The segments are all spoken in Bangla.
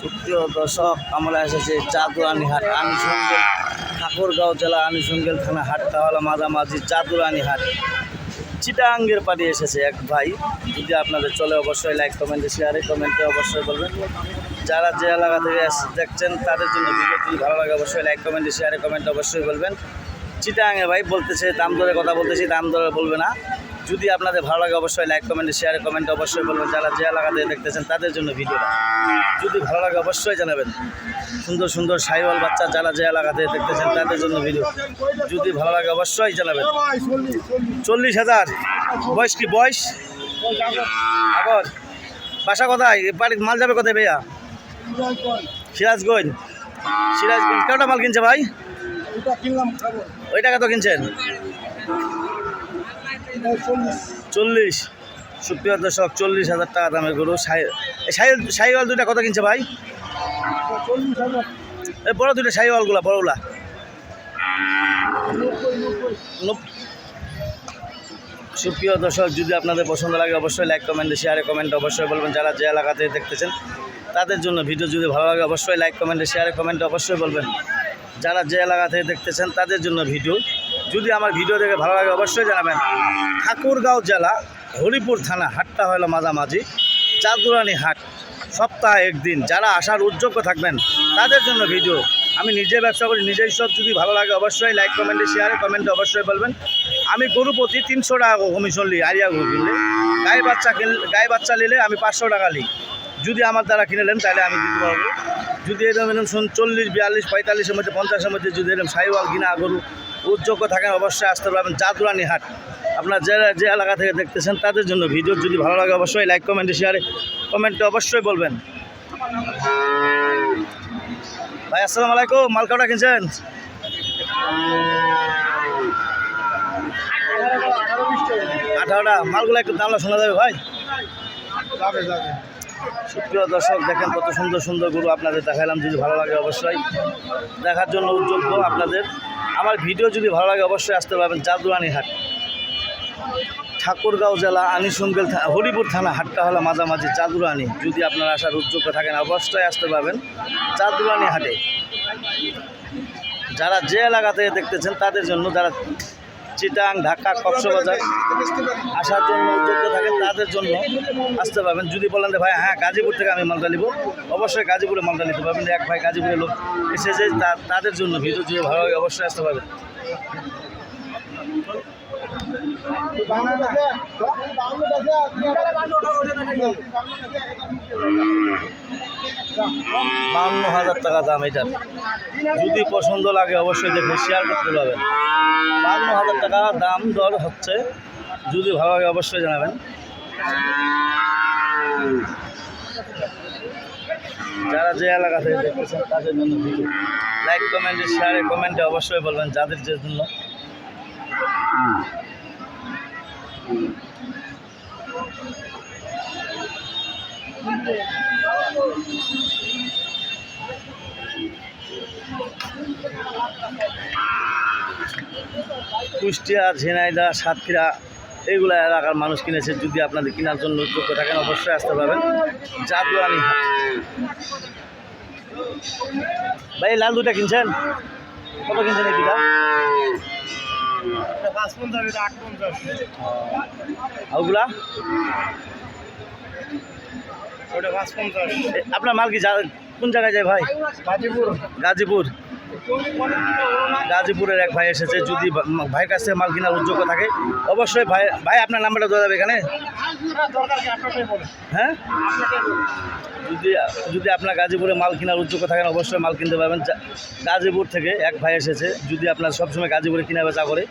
সুপ্রিয় দর্শক, আমরা এসেছি চাঁদুরানি হাট আনুষঙ্গেল ঠাকুরগাঁও জেলা আনুষঙ্গেল থানা হাটটা হলো মাঝামাঝি চাঁদুরানি হাট। চিটাঙ্গের পাড়ি এসেছে এক ভাই। যদি আপনাদের চলে, অবশ্যই লাইক কমেন্টে শেয়ারে কমেন্টে অবশ্যই বলবেন। যারা যে এলাকা থেকে দেখছেন, তাদের জন্য ভিডিও ভালো লাগে, অবশ্যই লাইক কমেন্টে শেয়ারে কমেন্টে অবশ্যই বলবেন। চিটাঙ্গে ভাই বলতেছে, দাম দরে কথা বলতেছি, দাম দরে বলবে না। যদি আপনাদের ভালো লাগে অবশ্যই লাইক কমেন্টে শেয়ারে কমেন্ট অবশ্যই বলবেন। যারা যে এলাকা থেকে দেখতেছেন তাদের জন্য ভিডিওটা যদি ভালো লাগে অবশ্যই জানাবেন। সুন্দর সুন্দর সাইওয়াল বাচ্চা যারা যে এলাকা থেকে দেখতেছেন তাদের জন্য ভিডিও যদি ভালো লাগে অবশ্যই জানাবেন। চল্লিশ হাজার। বয়স কি বয়স? আগর। বাসা কোথায়? এ বাড়ি মাল যাবে কোথায় ভাইয়া? সিরাজগঞ্জ। সিরাজগঞ্জ। কেউটা মাল কিনছে ভাই? ওই টাকা তো কিনছেন? চল্লিশ। সুপ্রিয় দর্শক, চল্লিশ হাজার টাকা দামের গরু। সাইওয়াল দুইটা কত কিনছে ভাই? বড় দুইটা সাইওয়ালগুলা, বড়গুলা। সুপ্রিয় দর্শক, যদি আপনাদের পছন্দ লাগে অবশ্যই লাইক কমেন্টে শেয়ারে কমেন্টে অবশ্যই বলবেন। যারা যে এলাকাতে দেখতেছেন, তাদের জন্য ভিডিও যদি ভালো লাগে অবশ্যই লাইক কমেন্টে শেয়ারে কমেন্টে অবশ্যই বলবেন। যারা যে এলাকা থেকে দেখতেছেন, তাদের জন্য ভিডিও যদি আমার ভিডিও দেখে ভালো লাগে অবশ্যই জানাবেন। ঠাকুরগাঁও জেলা, হরিপুর থানা, হাটটা হলো মাঝামাঝি চাঁদুরানি হাট। সপ্তাহে একদিন যারা আসার উদ্যোগ্য থাকবেন, তাদের জন্য ভিডিও। আমি নিজে ব্যবসা করি, নিজেই সব যদি ভালো লাগে অবশ্যই লাইক কমেন্টে শেয়ারে কমেন্টে অবশ্যই বলবেন। আমি গরু প্রতি তিনশো টাকা কমিশন নিই আরিয়া গরু কিনলে গায়ে বাচ্চা কিনলে গায়ে বাচ্চা নিলে আমি পাঁচশো টাকা নিই। যদি আমার দ্বারা কিনে নেন, তাহলে আমি দিতে পারব। যদি এরকম এরকম শুন, চল্লিশ, বিয়াল্লিশ, পঁয়তাল্লিশের মধ্যে, পঞ্চাশের মধ্যে যদি এরকম সাইওয়াল কিনা গরু উদ্যোগ্য থাকেন অবশ্যই আসতে পারবেন জাদুরানি হাট। আপনার যে যে এলাকা থেকে দেখতেছেন তাদের জন্য ভিডিও যদি ভালো লাগে অবশ্যই লাইক কমেন্টে শেয়ারে কমেন্টে অবশ্যই বলবেন। ভাই, আসসালামু আলাইকুম, মাল কটা কিনছেন? আঠারোটা, মালগুলো একটু দামলা শোনা যাবে ভাই? সুপ্রিয় দর্শক, দেখেন কত সুন্দর সুন্দর গরু আপনাদের দেখালাম। যদি ভালো লাগে অবশ্যই দেখার জন্য উদ্যোগ্য আপনাদের। আমার ভিডিও যদি ভালো লাগে অবশ্যই আসতে পারবেন জাদুরানি হাট। ঠাকুরগাঁও জেলা আনিসঙ্গেল হরিপুর থানা হাটটা হলো মাঝামাঝি চাঁদুরানি যদি আপনারা আসার উদ্যোগ্য থাকেন অবশ্যই আসতে পারবেন চাঁদুরানি হাটে। যারা যে এলাকাতে দেখতেছেন তাদের জন্য যারা চিটাং ঢাকা, কক্সবাজার আসার জন্য উদ্যোগ থাকেন তাদের জন্য আসতে পারবেন। যদি বলেন যে, ভাই হ্যাঁ গাজীপুর থেকে আমি মালটা নিব, অবশ্যই গাজীপুরে মালটা নিতে পারবেন। এক ভাই গাজীপুরের লোক এসে যে তাদের জন্য ভিডিও যদি ভালো অবশ্যই আসতে পারবেন। বান্ন হাজার টাকা দাম এটার যদি পছন্দ লাগে অবশ্যই দেখুন শেয়ার করতে পারবেন। বান্ন হাজার টাকা দাম দর হচ্ছে। যদি ভালো লাগে অবশ্যই জানাবেন। যারা যে এলাকা থেকে দেখতেছেন, তাদের জন্য ভিডিও। লাইক কমেন্টে শেয়ারে কমেন্টে অবশ্যই বলবেন যাদের যে জন্য। কুষ্টিয়া, ঝিনাইদা, সাতক্ষীরা, এইগুলো এলাকার মানুষ কিনেছে। যদি আপনাদের কেনার জন্য উদ্যোগ থাকেন, অবশ্যই আসতে পারবেন। জাদুয়ানি ভাই লাল দুটা কিনছেন? কত কিনছেন এই দুটা ওগুলা? আপনার মাল কি কোন জায়গায় যায় ভাই? গাজীপুর। গাজীপুর। গাজীপুরের এক ভাই এসেছে, যদি ভাইয়ের কাছ থেকে মাল কেনার উদ্যোগ থাকে, অবশ্যই ভাই ভাই, আপনার নাম্বারটা দেওয়া যাবে এখানে। হ্যাঁ? যদি যদি আপনার গাজীপুরে মাল কেনার উদ্যোগ থাকেন, অবশ্যই মাল কিনতে পারবেন। গাজীপুর থেকে এক ভাই এসেছে, যদি আপনার সবসময় গাজীপুরে কিনা বেচা করে।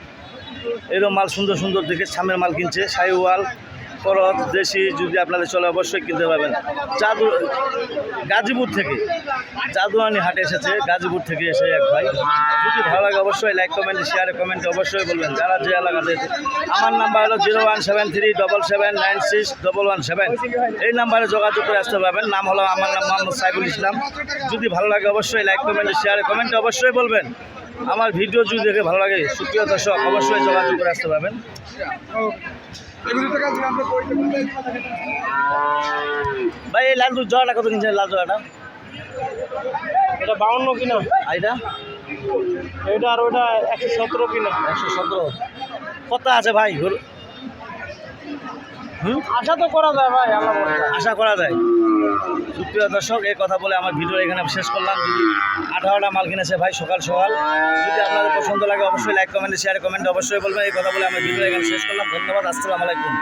এরকম মাল সুন্দর সুন্দর দেখে সামনের মাল কিনছে সাইওয়াল করত দেশি যদি আপনাদের চলে, অবশ্যই কিনতে পারবেন। জাদু গাজীপুর থেকে। জাদুয়ানি হাটে এসেছে, গাজীপুর থেকে এসে এক ভাই। যদি ভালো লাগে অবশ্যই লাইক কমেন্টে শেয়ারে কমেন্টে অবশ্যই বলবেন। যারা যে এলাকাতে আমার নাম্বার হলো zero one seven three double seven nine six double one seven এই নাম্বারে যোগাযোগ করে আসতে পারবেন। নাম হলো, আমার নাম মোহাম্মদ সাইফুল ইসলাম। যদি ভালো লাগে অবশ্যই লাইক কমেন্টে শেয়ারে কমেন্টে অবশ্যই বলবেন। আমার ভিডিও যদি দেখে ভালো লাগে সুপ্রিয় দর্শক অবশ্যই যোগাযোগ করে আসতে পারবেন। ভাই এই লাল জোড়াটা কত কিনছেন? লাল জোড়াটা? এটা বাউন্ন কিনা আর এটা? এটা আর ওটা একশো সতেরো কিনা একশো সতেরো। কত আছে ভাই? হুম? আশা তো করা যায় ভাই আশা করা যায়। সুপ্রিয় দর্শক, এই কথা বলে আমার ভিডিও এখানে শেষ করলাম। যদি আঠারোটা মাল কিনেছে ভাই, সকাল সকাল। যদি আপনাদের পছন্দ লাগে, অবশ্যই লাইক কমেন্ট শেয়ার কমেন্ট অবশ্যই বলবেন। এই কথা বলে আমার ভিডিও এখানে শেষ করলাম। ধন্যবাদ, আসসালামু আলাইকুম।